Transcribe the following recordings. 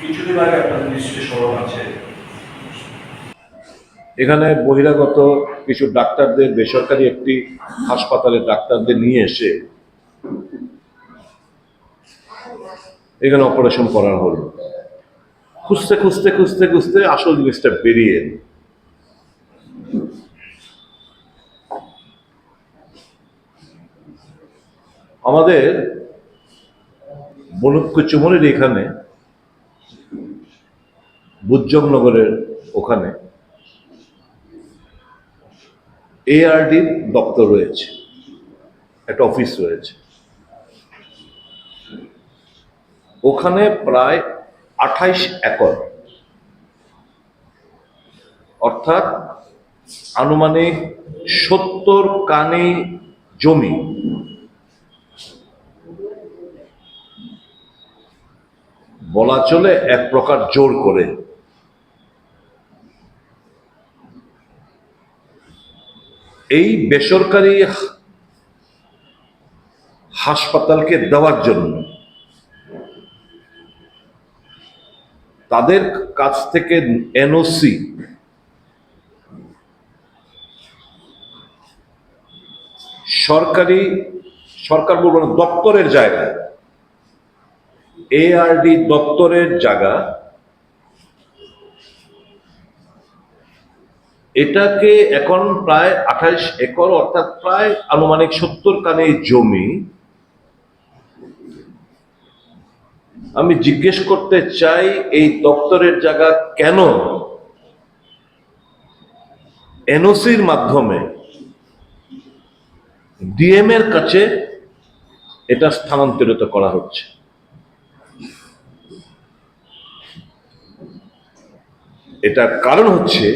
কিছুদিন আগে আপনাদের নিশ্চয়ই স্মরণ আছে এখানে বহিরাগত কিছু ডাক্তারদের, বেসরকারি একটি হাসপাতালের ডাক্তারদের নিয়ে এসে এখানে অপারেশন করা হলো খুঁজতে খুঁজতে খুঁজতে খুঁজতে আসল জিনিসটা বেরিয়ে। আমাদের বনুকুচুমনির এখানে বুজ্জমনগরের ওখানে এআরডি দপ্তর রয়েছে, একটা অফিস রয়েছে। ওখানে প্রায় আঠাইশ একর। অর্থাৎ আনুমানিক সত্তর কানে জমি। বলা চলে এক প্রকার জোর করে এই বেসরকারি হাসপাতালকে দেওয়ার জন্য তাদের কাছ থেকে এনওসি সরকারি, সরকার বলব দপ্তরের জায়গায়, এআরডি দপ্তরের জায়গা এটাকে এখন প্রায় আঠাইশ একর, অর্থাৎ প্রায় আনুমানিক সত্তর কানে জমি। আমি জিজ্ঞেস করতে চাই, এই দপ্তরের জায়গা কেন এনওসির মাধ্যমে ডিএম এর কাছে এটা স্থানান্তরিত করা হচ্ছে? এটার কারণ হচ্ছে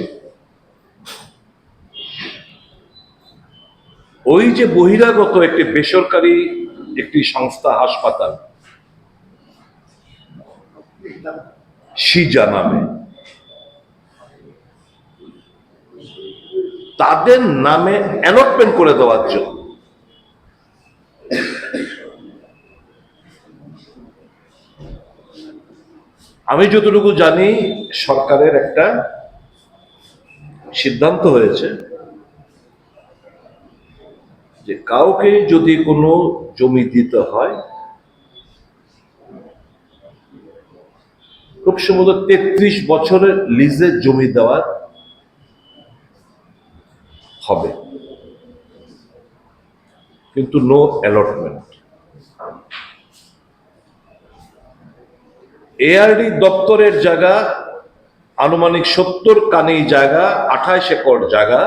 ওই যে বহিরাগত একটি বেসরকারি একটি সংস্থা, হাসপাতাল, সিজা নামে। তাদের নামে অ্যালটমেন্ট করে দেওয়ার জন্য। আমি যতটুকু জানি, সরকারের একটা সিদ্ধান্ত হয়েছে। যে কাউকে যদি কোনো জমি দিতে হয়, খুব সম্ভবত তেত্রিশ বছরের লিজে জমি দেওয়ার হবে। কিন্তু নো অ্যালটমেন্ট এআরডি দপ্তরের জায়গা, আনুমানিক সত্তর কানি জায়গা আঠাইশ একর জায়গা।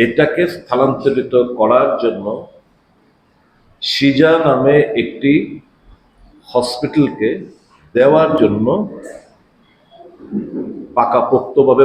এটাকে স্থানান্তরিত করার জন্য সিজা নামে একটি হসপিটালকে দেওয়ার জন্য পাকাপোক্তভাবে